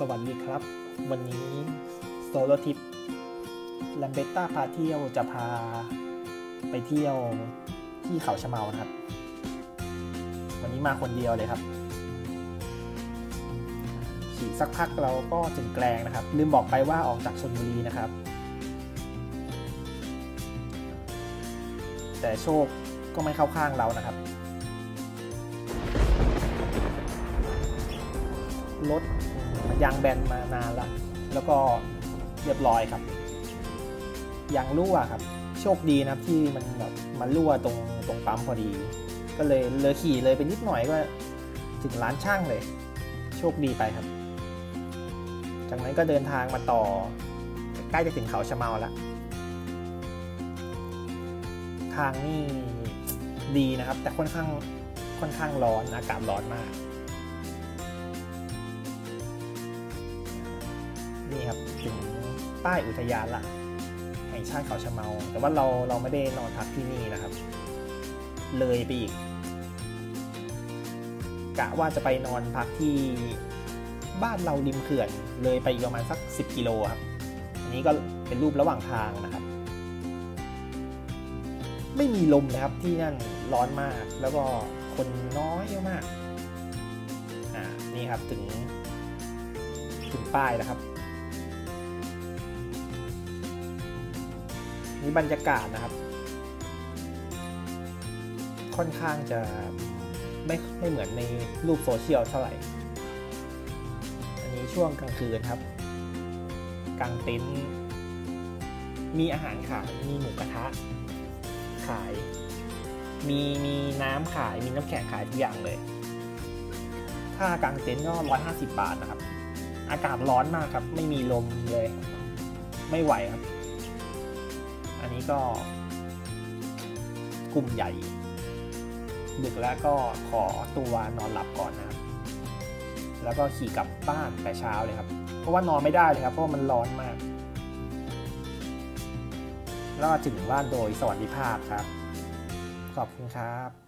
สวัสดีครับ วันนี้โซโลทิปลัมเบต้าพาเที่ยวจะพาไปเที่ยวที่เขาชะเมานะครับ วันนี้มาคนเดียวเลยครับขี่สักพักเราก็ถึงแกลงนะครับ ลืมบอกไปว่าออกจากชนบุรีนะครับ แต่โชคก็ไม่เข้าข้างเรานะครับรถ ยางแบนมานานแล้ว แล้วก็เรียบร้อยครับ ยางรั่วครับ โชคดีนะครับที่มันแบบมันรั่วตรงตรงปั๊มพอดี ก็เลยเลยขี่เลยไปนิดหน่อยก็ถึงร้านช่างเลย โชคดีไปครับ จากนั้นก็เดินทางมาต่อ ใกล้จะถึงเขาชะเมาแล้วทางนี่ดีนะครับ แต่ค่อนข้างค่อนข้างร้อนอากาศร้อนมาก ครับถึงป้ายอุทยานละแห่งชาติเขาชะเมา แต่ว่าเราเราไม่ได้นอนพักที่นี่นะครับ เลยไปอีกกะว่าจะไปนอนพักที่บ้านเราริมเขื่อน เลยไปอีกประมาณสัก 10 กิโลครับอันนี้ก็เป็นรูประหว่างทางนะครับ ไม่มีลมนะครับที่นั่นร้อนมากแล้วก็คนน้อยมากอ่านี่ครับถึงถึงป้ายแล้วครับ นี่บรรยากาศนะครับ ค่อนข้างจะไม่ไม่เหมือนในรูปโซเชียลเท่าไหร่ อันนี้ช่วงกลางคืนครับ กลางเต็นท์มีอาหารขาย มีหมูกระทะ ขาย มีมีน้ำขาย มีน้ำแข็งขายทุกอย่างเลย ถ้ากลางเต็นท์ก็ร้อยห้าสิบบาทนะครับ อากาศร้อนมากครับ ไม่มีลมเลย ไม่ไหวครับ อันนี้ก็กลุ่มใหญ่ดึกแล้วก็ขอตัวนอนหลับก่อนนะครับ แล้วก็ขี่กลับบ้านแต่เช้าเลยครับ เพราะว่านอนไม่ได้เลยครับ เพราะมันร้อนมาก แล้วถึงบ้านโดยสวัสดิภาพครับ ขอบคุณครับ